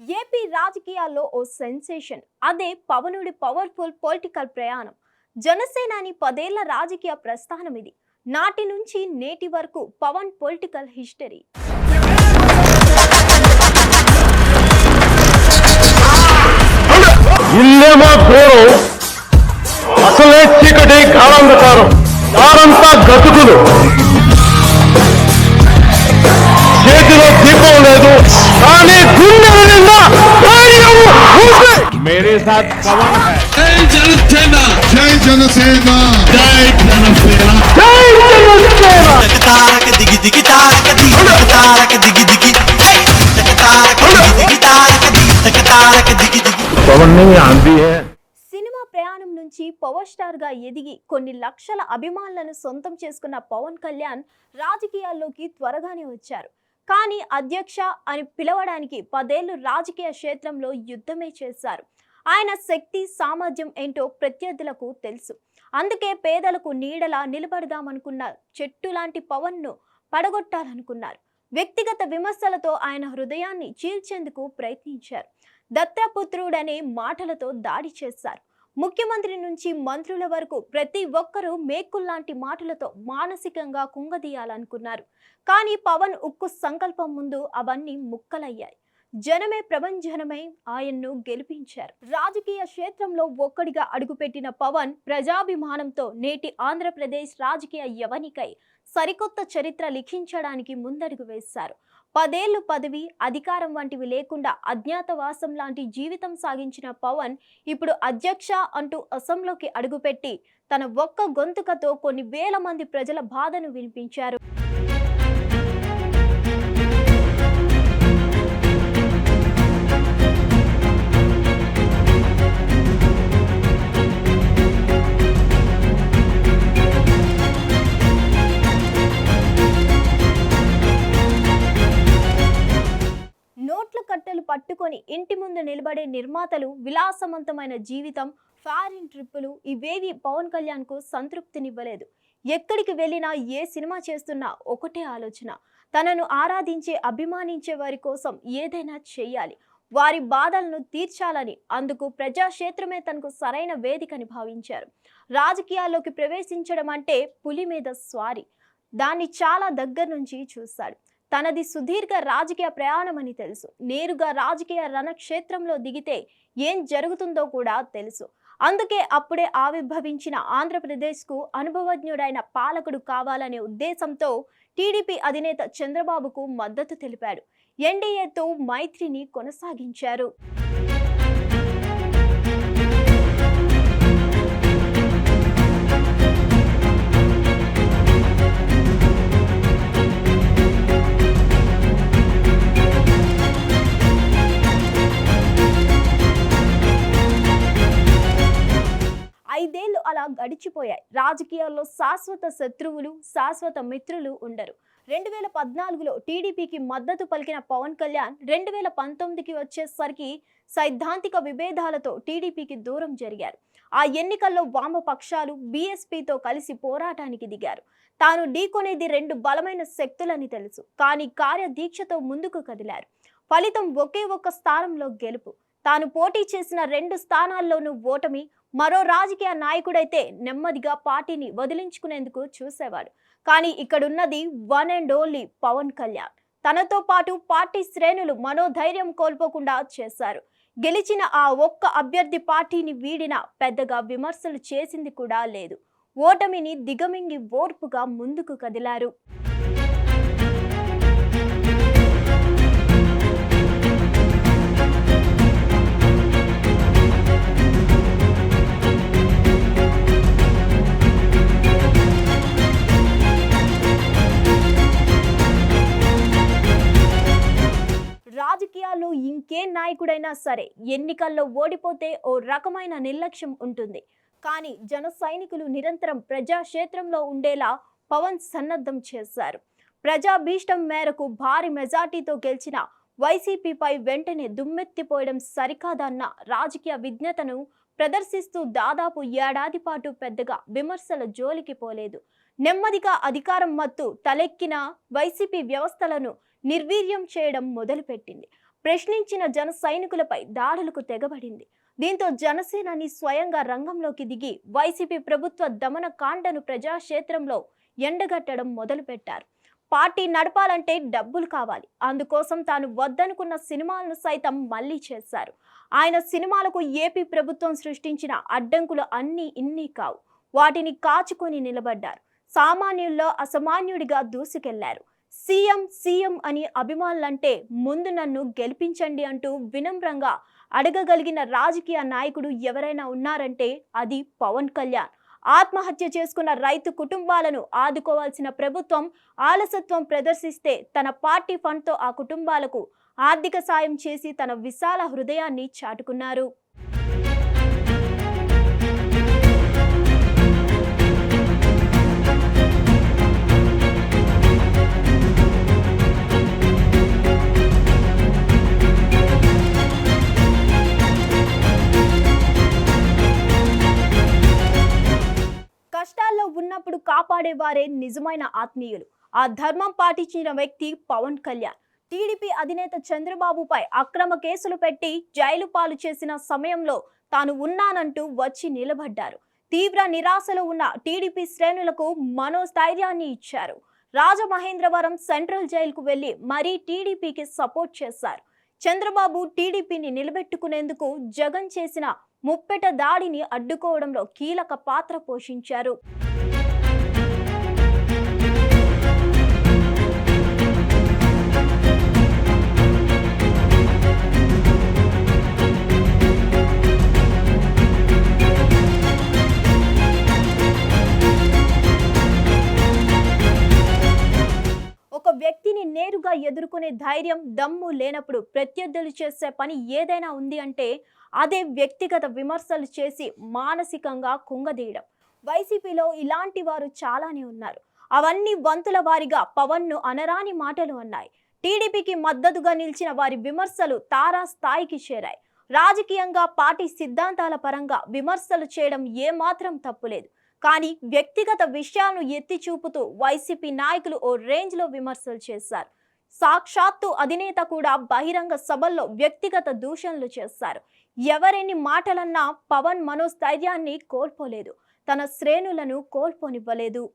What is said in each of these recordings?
AP రాజకీయాల్లో ఓ sensation. అదే పవనుడి powerful political ప్రయాణం. జనసేనాని పదేళ్ళ రాజకీయ ప్రస్థానం ఇది. నాటి నుంచి నేటి వరకు పవన్ పొలిటికల్ హిస్టరీ. ఇల్లేమో ఘోరం అసలే చీకటి కాలంధకారం దారంతా గతుకులు. చేతిలో దీపం లేదు. కానీ గుండెల నిండా ధైర్యం ఉంది. మేరే సాత్ పవన్ హై. జై జనసేన. జై జనసేన. జై జనసేన. జై జనసేన. తారక దిగి దిగి తారక దిగి తారక దిగి దిగి. తారక దిగి దిగి తారక దిగి తారక దిగి దిగి. పవన్ని ప్రయాణం నుంచి పవర్ స్టార్గా ఎదిగి కొన్ని లక్షల అభిమానులను సొంతం చేసుకున్న పవన్ కళ్యాణ్ రాజకీయాల్లోకి త్వరగానే వచ్చారు. కానీ అధ్యక్ష అని పిలవడానికి పదేళ్ళు రాజకీయ క్షేత్రంలో యుద్ధమే చేశారు. ఆయన శక్తి సామర్థ్యం ఏంటో ప్రత్యర్థులకు తెలుసు. అందుకే పేదలకు నీడలా నిలబడదామనుకున్న చెట్టు లాంటి పవన్ను పడగొట్టాలనుకున్నారు. వ్యక్తిగత విమర్శలతో ఆయన హృదయాన్ని చీల్చేందుకు ప్రయత్నించారు. దత్తపుత్రుడనే మాటలతో దాడి చేశారు. ముఖ్యమంత్రి నుంచి మంత్రుల వరకు ప్రతి ఒక్కరూ మేకుల్లాంటి మాటలతో మానసికంగా కుంగదీయాలనుకున్నారు. కానీ పవన్ ఉక్కు సంకల్పం ముందు అవన్నీ ముక్కలయ్యాయి. జనమే ప్రభంజనమై ఆయన్ను గెలిపించారు. రాజకీయ క్షేత్రంలో ఒక్కడిగా అడుగుపెట్టిన పవన్ ప్రజాభిమానంతో నేటి ఆంధ్రప్రదేశ్ రాజకీయ యవనికై సరికొత్త చరిత్ర లిఖించడానికి ముందడుగు వేశారు. పదేళ్ళు పదవి అధికారం వంటివి లేకుండా అజ్ఞాతవాసం లాంటి జీవితం సాగించిన పవన్ ఇప్పుడు అధ్యక్ష అంటూ అసెంలోకి అడుగుపెట్టి తన ఒక్క గొంతుకతో కొన్ని వేల మంది ప్రజల బాధను వినిపించారు. పెట్టుకొని ఇంటి ముందు నిలబడే నిర్మాతలు విలాసవంతమైన జీవితం ఫారిన్ ట్రిప్పులు ఇవేవి పవన్ కళ్యాణ్కు సంతృప్తినివ్వలేదు. ఎక్కడికి వెళ్ళినా ఏ సినిమా చేస్తున్నా ఒకటే ఆలోచన. తనను ఆరాధించే అభిమానించే వారి కోసం ఏదైనా చేయాలి వారి బాధలను తీర్చాలని అందుకు ప్రజాక్షేత్రమే తనకు సరైన వేదికని భావించారు. రాజకీయాల్లోకి ప్రవేశించడం అంటే పులి మీద స్వారీ. దాన్ని చాలా దగ్గర నుంచి చూశాడు. తనది సుదీర్ఘ రాజకీయ ప్రయాణం అని తెలుసు. నేరుగా రాజకీయ రణక్షేత్రంలో దిగితే ఏం జరుగుతుందో కూడా తెలుసు. అందుకే అప్పుడే ఆవిర్భవించిన ఆంధ్రప్రదేశ్కు అనుభవజ్ఞుడైన పాలకుడు కావాలనే ఉద్దేశంతో టీడీపీ అధినేత చంద్రబాబుకు మద్దతు తెలిపాడు. ఎన్డీఏతో మైత్రిని కొనసాగించారు. రాజకీయాల్లో శాశ్వత శత్రువులు శాశ్వత మిత్రులు ఉండరు. రెండు వేల పద్నాలుగులో టీడీపీకి మద్దతు పలికిన పవన్ కళ్యాణ్ రెండు వేల పంతొమ్మిదికి వచ్చేసరికి సైద్ధాంతిక విభేదాలతో టీడీపీకి దూరం జరిగారు. ఆ ఎన్నికల్లో వామపక్షాలు బీఎస్పీతో కలిసి పోరాటానికి దిగారు. తాను ఢీకొనేది రెండు బలమైన శక్తులని తెలుసు. కానీ కార్యదీక్షతో ముందుకు కదిలారు. ఫలితం ఒకే ఒక్క స్థానంలో గెలుపు. తాను పోటీ చేసిన రెండు స్థానాల్లోనూ ఓటమి మరో రాజకీయ నాయకుడైతే నెమ్మదిగా పార్టీని వదిలించుకునేందుకు చూసేవాడు. కానీ ఇక్కడున్నది one and only Pawan Kalyan. తనతో పాటు పార్టీ శ్రేణులు మనోధైర్యం కోల్పోకుండా చేశారు. గెలిచిన ఆ ఒక్క అభ్యర్థి పార్టీని వీడిన పెద్దగా విమర్శలు చేసింది కూడా లేదు. ఓటమిని దిగమింగి ఓర్పుగా ముందుకు కదిలారు. నాయకుడైనా సరే ఎన్నికల్లో ఓడిపోతే ఓ రకమైన నిర్లక్ష్యం ఉంటుంది. కానీ జన సైనికులు నిరంతరం ప్రజాక్షేత్రంలో ఉండేలా పవన్ సన్నద్ధం చేశారు. ప్రజాభీష్టం మేరకు భారీ మెజార్టీతో గెలిచిన వైసీపీపై వెంటనే దుమ్మెత్తిపోయడం సరికాదన్న రాజకీయ విజ్ఞతను ప్రదర్శిస్తూ దాదాపు ఏడాది పాటు పెద్దగా విమర్శల జోలికి పోలేదు. నెమ్మదిగా అధికారం మత్తు తలెక్కిన వైసీపీ వ్యవస్థలను నిర్వీర్యం చేయడం మొదలుపెట్టింది. ప్రశ్నించిన జన సైనికులపై దాడులకు తెగబడింది. దీంతో జనసేనాని స్వయంగా రంగంలోకి దిగి వైసీపీ ప్రభుత్వ దమన కాండను ప్రజాక్షేత్రంలో ఎండగట్టడం మొదలుపెట్టారు. పార్టీ నడపాలంటే డబ్బులు కావాలి. అందుకోసం తాను వద్దనుకున్న సినిమాలను సైతం మళ్ళీ చేశారు. ఆయన సినిమాలకు ఏపీ ప్రభుత్వం సృష్టించిన అడ్డంకులు అన్నీ ఇన్ని కావు. వాటిని కాచుకొని నిలబడ్డారు. సామాన్యుల్లో అసామాన్యుడిగా దూసుకెళ్ళారు. సీఎం సీఎం అని అభిమానులంటే ముందు నన్ను గెలిపించండి అంటూ వినమ్రంగా అడగగలిగిన రాజకీయ నాయకుడు ఎవరైనా ఉన్నారంటే అది పవన్ కళ్యాణ్. ఆత్మహత్య చేసుకున్న రైతు కుటుంబాలను ఆదుకోవాల్సిన ప్రభుత్వం ఆలసత్వం ప్రదర్శిస్తే తన పార్టీ ఫండ్తో ఆ కుటుంబాలకు ఆర్థిక సాయం చేసి తన విశాల హృదయాన్ని చాటుకున్నారు. నిజమైన ఆత్మీయులు. ఆ ధర్మం పాటించిన వ్యక్తి పవన్ కళ్యాణ్. టీడీపీ అధినేత చంద్రబాబుపై అక్రమ కేసులు పెట్టి జైలు పాలు చేసిన సమయంలో తాను ఉన్నానంటూ వచ్చి నిలబడ్డారు. తీవ్ర నిరాశలో ఉన్న టీడీపీ శ్రేణులకు మనోస్థైర్యాన్ని ఇచ్చారు. రాజమహేంద్రవరం సెంట్రల్ జైలుకు వెళ్ళి మరీ టీడీపీకి సపోర్ట్ చేశారు. చంద్రబాబు టీడీపీని నిలబెట్టుకునేందుకు జగన్ చేసిన ముప్పెట దాడిని అడ్డుకోవడంలో కీలక పాత్ర పోషించారు. ఎదుర్కొనే ధైర్యం దమ్ము లేనప్పుడు ప్రత్యర్థులు చేసే పని ఏదైనా ఉంది అంటే అదే వ్యక్తిగత విమర్శలు చేసి మానసికంగా కుంగదీయడం. వైసీపీలో ఇలాంటి వారు చాలానే ఉన్నారు. అవన్నీ వంతుల వారిగా పవన్ను అనరాని మాటలు అన్నాయి. టీడీపీకి మద్దతుగా నిలిచిన వారి విమర్శలు తారా స్థాయికి చేరాయి. రాజకీయంగా పార్టీ సిద్ధాంతాల పరంగా విమర్శలు చేయడం ఏమాత్రం తప్పులేదు. కానీ వ్యక్తిగత విషయాలను ఎత్తి చూపుతూ వైసీపీ నాయకులు ఓ రేంజ్లో విమర్శలు చేశారు. సాక్షాత్తు అధినేత కూడా బహిరంగ సభల్లో వ్యక్తిగత దూషణలు చేశారు. ఎవరెన్ని మాటలన్నా పవన్ మనోస్థైర్యాన్ని కోల్పోలేదు. తన శ్రేణులను కోల్పోనివ్వలేదు.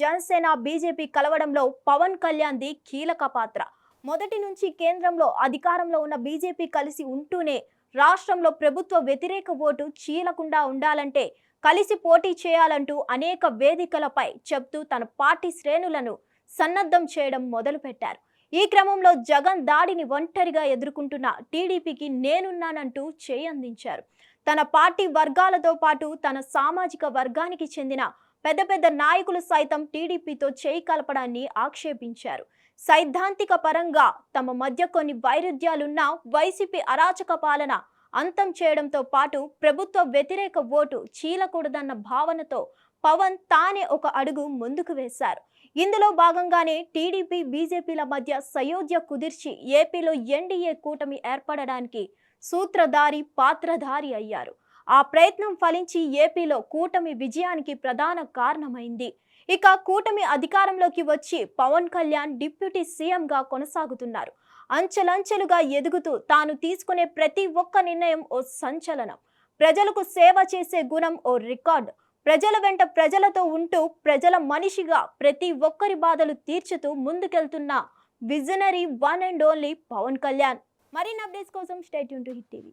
జనసేన బీజేపీ కలవడంలో పవన్ కళ్యాణ్ది కీలక పాత్ర. మొదటి నుంచి కేంద్రంలో అధికారంలో ఉన్న బీజేపీ కలిసి ఉంటూనే రాష్ట్రంలో ప్రభుత్వ వ్యతిరేక ఓటు చీలకుండా ఉండాలంటే కలిసి పోటీ చేయాలంటూ అనేక వేదికలపై చెప్తూ తన పార్టీ శ్రేణులను సన్నద్ధం చేయడం మొదలుపెట్టారు. ఈ క్రమంలో జగన్ దాడిని ఒంటరిగా ఎదుర్కొంటున్న టీడీపీకి నేనున్నానంటూ చేయందించారు. తన పార్టీ వర్గాలతో పాటు తన సామాజిక వర్గానికి చెందిన పెద్ద పెద్ద నాయకులు సైతం టీడీపీతో చేయి కలపడాన్ని ఆక్షేపించారు. సైద్ధాంతిక పరంగా తమ మధ్య కొన్ని వైరుధ్యాలున్నా వైసీపీ అరాచక పాలన అంతం చేయడంతో పాటు ప్రభుత్వ వ్యతిరేక ఓటు చీలకూడదన్న భావనతో పవన్ తానే ఒక అడుగు ముందుకు వేశారు. ఇందులో భాగంగానే టీడీపీ బీజేపీల మధ్య సయోధ్య కుదిర్చి ఏపీలో ఎన్డీఏ కూటమి ఏర్పడడానికి సూత్రధారి పాత్రధారి అయ్యారు. ఆ ప్రయత్నం ఫలించి ఏపీలో కూటమి విజయానికి ప్రధాన కారణమైంది. ఇక కూటమి అధికారంలోకి వచ్చి పవన్ కళ్యాణ్ డిప్యూటీ సీఎంగా కొనసాగుతున్నారు. అంచెలంచెలుగా ఎదుగుతూ తాను తీసుకునే ప్రతి ఒక్క నిర్ణయం ఓ సంచలనం. ప్రజలకు సేవ చేసే గుణం ఓ రికార్డ్. ప్రజల వెంట ప్రజలతో ఉంటూ ప్రజల మనిషిగా ప్రతి ఒక్కరి బాధలు తీర్చుతూ ముందుకెళ్తున్న visionary one and only Pawan Kalyan. మరిన్ని అప్డేట్స్ కోసం state to Hit TV.